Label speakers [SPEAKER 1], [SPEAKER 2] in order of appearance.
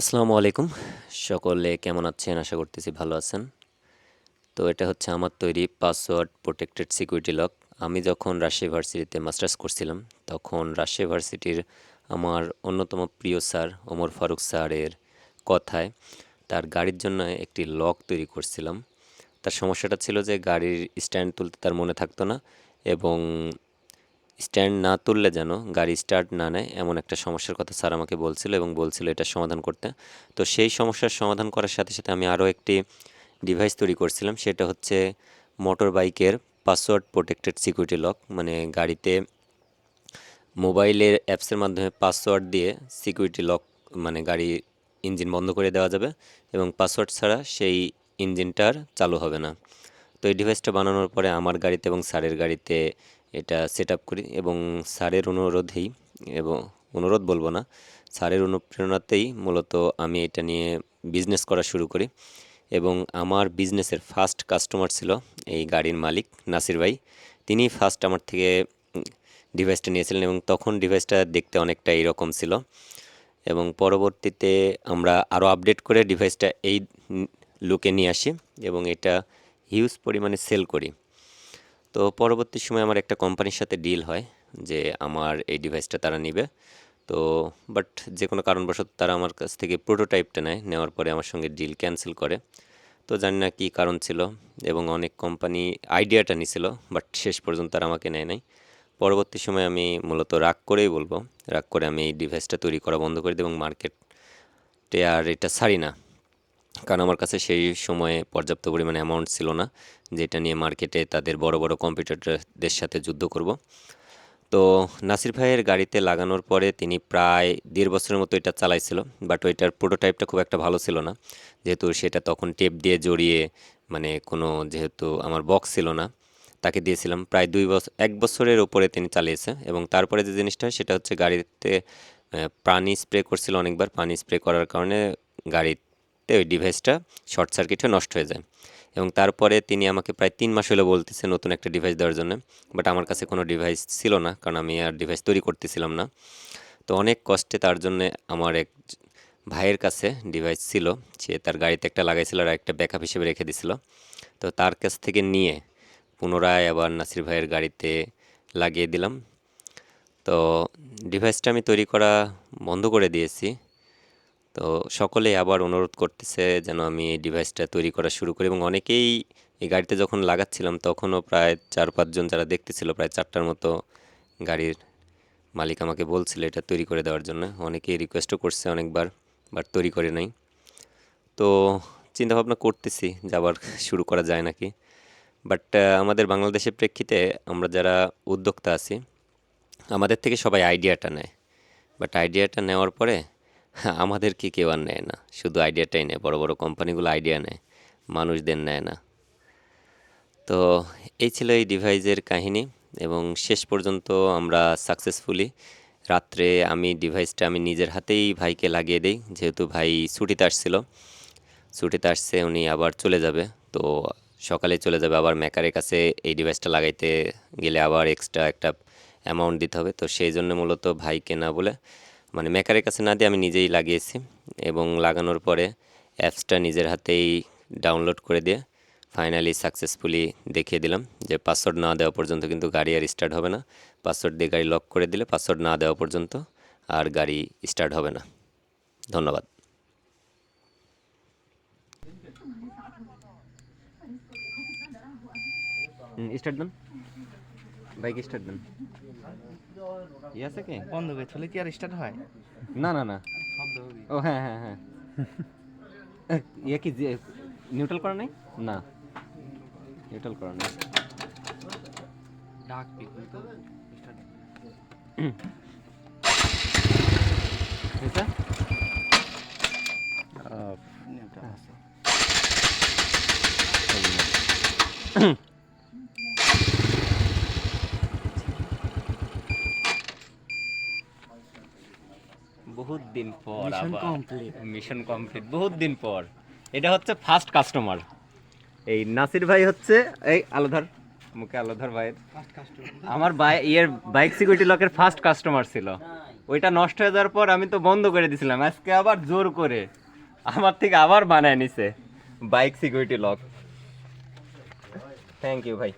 [SPEAKER 1] আসসালামু আলাইকুম। সকলে কেমন আছেন? আশা করতেছি ভালো আছেন। তো এটা হচ্ছে আমার তৈরি পাসওয়ার্ড প্রোটেক্টেড সিকিউরিটি লক। আমি যখন রাজশাহী ভার্সিটিতে মাস্টার্স করছিলাম, তখন রাজশাহী ভার্সিটির আমার অন্যতম প্রিয় স্যার ওমর ফারুক স্যারের কথায় তার গাড়ির জন্য একটি লক তৈরি করছিলাম। তার সমস্যাটা ছিল যে গাড়ির স্ট্যান্ড তুলতে তার মনে থাকতো না এবং স্ট্যান্ড না তুললে যেন গাড়ি স্টার্ট না নেয়, এমন একটা সমস্যার কথা স্যার আমাকে বলছিল এবং বলছিল এটা সমাধান করতে। তো সেই সমস্যার সমাধান করার সাথে সাথে আমি আরও একটি ডিভাইস তৈরি করছিলাম, সেটা হচ্ছে মোটর বাইকের পাসওয়ার্ড প্রোটেক্টেড সিকিউরিটি লক মানে গাড়িতে মোবাইলের অ্যাপসের মাধ্যমে পাসওয়ার্ড দিয়ে সিকিউরিটি লক মানে গাড়ি ইঞ্জিন বন্ধ করে দেওয়া যাবে এবং পাসওয়ার্ড ছাড়া সেই ইঞ্জিনটার চালু হবে না। তো এই ডিভাইসটা বানানোর পরে আমার গাড়িতে এবং স্যারের গাড়িতে এটা সেট করি এবং স্যারের অনুরোধেই এবং অনুরোধ বলব না, স্যারের অনুপ্রেরণাতেই মূলত আমি এটা নিয়ে বিজনেস করা শুরু করি এবং আমার বিজনেসের ফার্স্ট কাস্টমার ছিল এই গাড়ির মালিক নাসির ভাই। তিনি ফার্স্ট আমার থেকে ডিভাইসটা নিয়েছিলেন এবং তখন ডিভাইসটা দেখতে অনেকটা এইরকম ছিল এবং পরবর্তীতে আমরা আরও আপডেট করে ডিভাইসটা এই লুকে নিয়ে আসি এবং এটা হিউজ পরিমাণে সেল করি। তো পরবর্তী সময় আমার একটা কোম্পানির সাথে ডিল হয় যে আমার এই ডিভাইসটা তারা নিবে। তো বাট যে কোনো কারণবশত তারা আমার কাছ থেকে প্রোটোটাইপটা নেয়, নেওয়ার পরে আমার সঙ্গে ডিল ক্যান্সেল করে। তো জানি না কী কারণ ছিল এবং অনেক কোম্পানি আইডিয়াটা নিছিল বাট শেষ পর্যন্ত তারা আমাকে নেয় নাই। পরবর্তী সময় আমি মূলত রাগ করেই বলব, রাগ করে আমি এই ডিভাইসটা তৈরি করা বন্ধ করে দিই এবং মার্কেটে আর এটা ছাড়ি না। কারণ আমার কাছে সেই সময়ে পর্যাপ্ত পরিমাণে অ্যামাউন্ট ছিল না, যেটা নিয়ে মার্কেটে তাদের বড় বড় কম্পিউটারদের সাথে যুদ্ধ করব। তো নাসির ভাইয়ের গাড়িতে লাগানোর পরে তিনি প্রায় দেড় বছরের মতো এটা চালাইছিল বাট ওইটার প্রোটোটাইপটা খুব একটা ভালো ছিল না। যেহেতু সেটা তখন টেপ দিয়ে জড়িয়ে মানে কোনো যেহেতু আমার বক্স ছিল না, তাকে দিয়েছিলাম। প্রায় দুই বছর এক বছরের উপরে তিনি চালিয়েছে এবং তারপরে যে জিনিসটা, সেটা হচ্ছে গাড়িতে পানি স্প্রে করছিল অনেকবার। পানি স্প্রে করার কারণে গাড়িতে ওই ডিভাইসটা শর্ট সার্কিটে নষ্ট হয়ে যায়। এবং তারপরে তিনি আমাকে প্রায় তিন মাস হলো বলতেছে নতুন একটা ডিভাইস দেওয়ার জন্য, বাট আমার কাছে কোনো ডিভাইস ছিল না, কারণ আমি আর ডিভাইস তৈরি করতেছিলাম না। তো অনেক কষ্টে তার জন্য আমার এক ভাইয়ের কাছে ডিভাইস ছিল, সে তার গাড়িতে একটা লাগাইছিল আর একটা ব্যাকআপ হিসেবে রেখে দিছিল। তো তার কাছ থেকে নিয়ে পুনরায় আবার নাসির ভাইয়ের গাড়িতে লাগিয়ে দিলাম। তো ডিভাইসটা আমি তৈরি করা বন্ধ করে দিয়েছি। তো সকলেই আবার অনুরোধ করতেছে যেন আমি এই ডিভাইসটা তৈরি করা শুরু করি এবং অনেকেই এই গাড়িতে যখন লাগাচ্ছিলাম তখনও প্রায় চার পাঁচজন যারা দেখতেছিল প্রায় চারটার মতো গাড়ির মালিক আমাকে বলছিল এটা তৈরি করে দেওয়ার জন্য। অনেকেই রিকোয়েস্টও করছে অনেকবার বাট তৈরি করে নাই। তো চিন্তাভাবনা করতেছি যে আবার শুরু করা যায় নাকি। বাট আমাদের বাংলাদেশের প্রেক্ষিতে আমরা যারা উদ্যোক্তা আছি, আমাদের থেকে সবাই আইডিয়াটা নেয়। বাট আইডিয়াটা নেওয়ার পরে আমাদেরকে কেউ আর নেয় না। শুধু আইডিয়াটাই নেয়, বড় বড় কোম্পানিগুলো আইডিয়া নেয়, মানুষদের নেয় না। তো এই ছিল এই ডিভাইসের কাহিনী এবং শেষ পর্যন্ত আমরা সাকসেসফুলি। রাত্রে আমি ডিভাইসটা আমি নিজের হাতেই ভাইকে লাগিয়ে দিই, যেহেতু ভাই ছুটিতে আসছিল। ছুটিতে আসছে উনি আবার চলে যাবে, তো সকালে চলে যাবে। আবার মেকারের কাছে এই ডিভাইসটা লাগাইতে গেলে আবার এক্সট্রা একটা অ্যামাউন্ট দিতে হবে। তো সেই জন্য মূলত ভাইকে না বলে মানে মেকারের কাছে না দিয়ে আমি নিজেই লাগিয়েছি এবং লাগানোর পরে অ্যাপসটা নিজের হাতেই ডাউনলোড করে দিয়ে ফাইনালি সাকসেসফুলি দেখিয়ে দিলাম যে পাসওয়ার্ড না দেওয়া পর্যন্ত কিন্তু গাড়ি আর স্টার্ট হবে না। পাসওয়ার্ড দিয়ে গাড়ি লক করে দিলে পাসওয়ার্ড না দেওয়া পর্যন্ত আর গাড়ি স্টার্ট হবে না। ধন্যবাদ। স্টার্ট দেন। বাইক স্টার্ট দেন। ইয়ে আছে কি?
[SPEAKER 2] বন্ধ করে থলে কি আর স্টার্ট হয়?
[SPEAKER 1] না না না।
[SPEAKER 2] শব্দ হবে
[SPEAKER 1] ও হ্যাঁ হ্যাঁ হ্যাঁ। ইয়ে কি নিউট্রাল করা নাই? না। নিউট্রাল করা নাই।
[SPEAKER 2] ডাক পিক তো। স্টার্ট
[SPEAKER 1] হয়েছে?
[SPEAKER 2] আছে।
[SPEAKER 1] বহুত দিন পর আবার। মিশন কমপ্লিট বহুত দিন পর। এটা হচ্ছে ফার্স্ট কাস্টমার এই নাসির ভাই হচ্ছে এই আলোধর মুখে আলোধর ভাইয়ের। আমার বাই ইয়ের বাইক সিকিউরিটি লকের ফার্স্ট কাস্টমার ছিল। ওইটা নষ্ট হয়ে যাওয়ার পর আমি তো বন্ধ করে দিছিলাম। আজকে আবার জোর করে আমার থেকে আবার বানায় নিছে bike security lock thank you ভাই